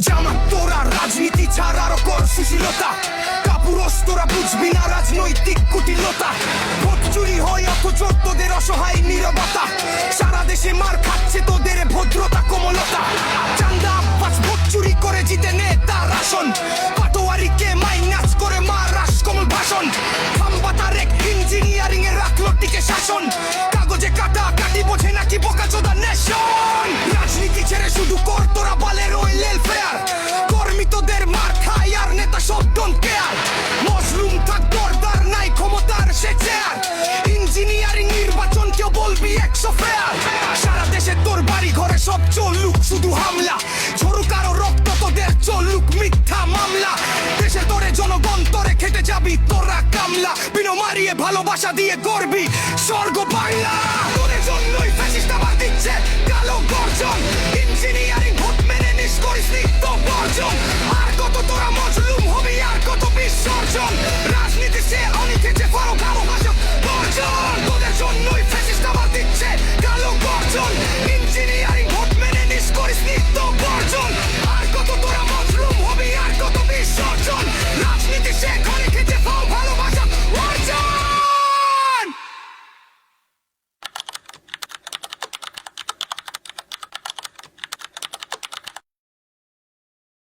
জামা তোরা রাজনীতি ছাড়া আরও কর সুশীলতা কাপুরস তোরা বুঝবি না রাজনৈতিক কুটিলতা। ভোট চুরি হয় অথচ তোদের অসহায় নীরবতা। সারা দেশে মার খাচ্ছে তোদের ভদ্রতা, কোমলতা। চান্দা আব্বাস ভোট চুরি করে জিতে নে তার আসন। পাটোয়ারিকে মাইনাস করে মার রাস কমল ভাষণ। খাম্বাতার এক ইঞ্জিনিয়ারিং এ রাখল টিকে শাসন। ফেয়ার সারা দেশে তোর বাড়ি ঘরে সব চলুক, শুধু হামলা। ঝরুক আরও রক্ত তোদের চলুক, মিথ্যা মামলা। দেশে তোরে জনগণ, তোরে খেতে যাবি, তোরা কামলা। বিনো মারিয়ে ভালোবাসা দিয়ে করবি স্বর্গ বাংলা।